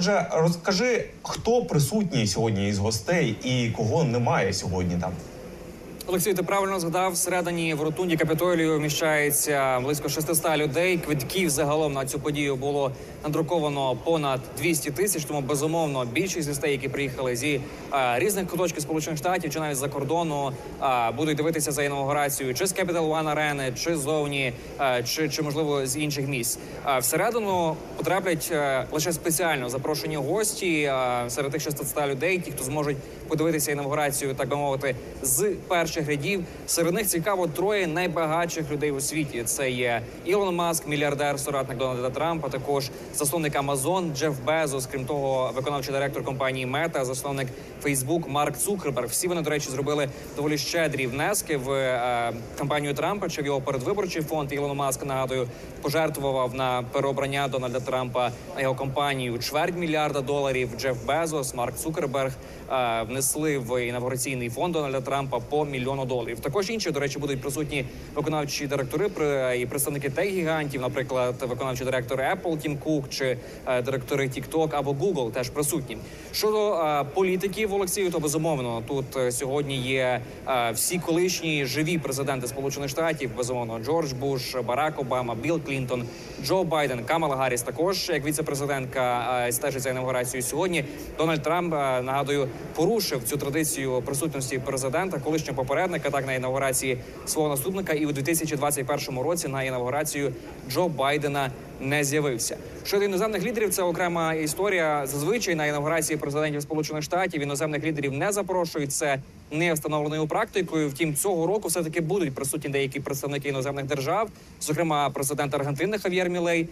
Отже, розкажи, хто присутній сьогодні із гостей і кого немає сьогодні там. Олексій, ти правильно згадав, всередині в ротунді Капітолію вміщається близько 600 людей. Квитків загалом на цю подію було надруковано понад 200 тисяч. Тому безумовно більшість гостей, які приїхали зі а, різних куточків Сполучених Штатів чи навіть за кордону, а, будуть дивитися за інаугурацію чи з Capital One арени, чи ззовні, а, чи, чи можливо з інших місць. А всередину потраплять е, лише спеціально запрошені гості а, серед тих 600 людей, ті, хто зможуть подивитися інаугурацію, так би мовити, з перших рядів. Серед них цікаво троє найбагатших людей у світі. Це є Ілон Маск, мільярдер, соратник Дональда Трампа. Також засновник Амазон Джеф Безос, крім того, виконавчий директор компанії Мета, засновник Фейсбук Марк Цукерберг. Всі вони, до речі, зробили доволі щедрі внески в е, кампанію Трампа чи в його передвиборчий фонд. Ілон Маск нагадую пожертвував на переобрання Дональда Трампа на його компанію чверть мільярда доларів. Джеф Безос, Марк Цукерберг е, внесли в інавгураційний фонд Дональда Трампа по мільйону доларів. Також інші, до речі, будуть присутні виконавчі директори і представники тех гігантів, наприклад, виконавчий директор Apple Тім Кук чи е, директори TikTok або Google теж присутні. Щодо е, політиків Олексію, то безумовно тут е, сьогодні є всі колишні живі президенти Сполучених Штатів. Безумовно, Джордж Буш, Барак Обама, Білл Клінтон, Джо Байден, Камала Гарріс також як віце-президентка стежить за інаугурацією сьогодні. Дональд Трамп нагадую порушив цю традицію присутності президента, колишнього попередника, так на інаугурації свого наступника, і у 2021 році на інаугурацію Джо Байдена не з'явився. Щодо іноземних лідерів, це окрема історія. Зазвичай на інаугурації президентів Сполучених Штатів іноземних лідерів не запрошують. Це не встановленою практикою. Втім, цього року все таки будуть присутні деякі представники іноземних держав, зокрема президент Аргентини Хав'єр Мілей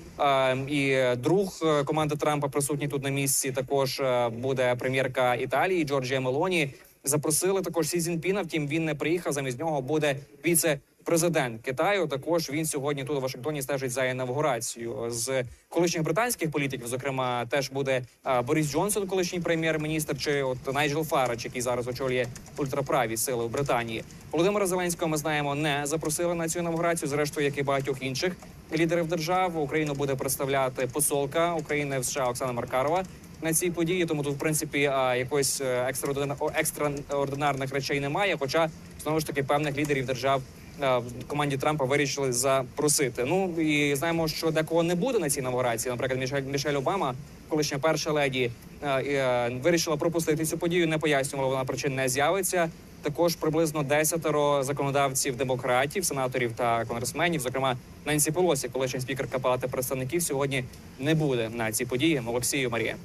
і друг е, команди Трампа присутній тут на місці. Також е, буде прем'єрка Італії Джорджія Мелоні. Запросили також Сі Цзіньпіна, Втім, він не приїхав. Замість нього буде віце. Президент Китаю також він сьогодні тут у Вашингтоні стежить за інавгурацію з колишніх британських політиків. Зокрема, теж буде Борис Джонсон, колишній прем'єр-міністр, чи от Найджел Фарадж, який зараз очолює ультраправі сили в Британії. Володимира Зеленського ми знаємо, не запросили на цю інавгурацію. Зрештою, як і багатьох інших лідерів держав, Україну буде представляти посолка України в США Оксана Маркарова. На цій події, тому тут в принципі якоїсь е, екстраординарних речей немає. Хоча знову ж таки певних лідерів держав е, в команді Трампа вирішили запросити. Ну і знаємо, що декого не буде на цій інаугурації. Наприклад, Мішель, Мішель Обама, колишня перша леді, е, вирішила пропустити цю подію. Не пояснювала вона причин не з'явиться. Також приблизно десятеро законодавців демократів, сенаторів та конгресменів, зокрема Ненсі Пелосі, колишня спікерка Палати представників, сьогодні не буде на цій події. Олексію Марія.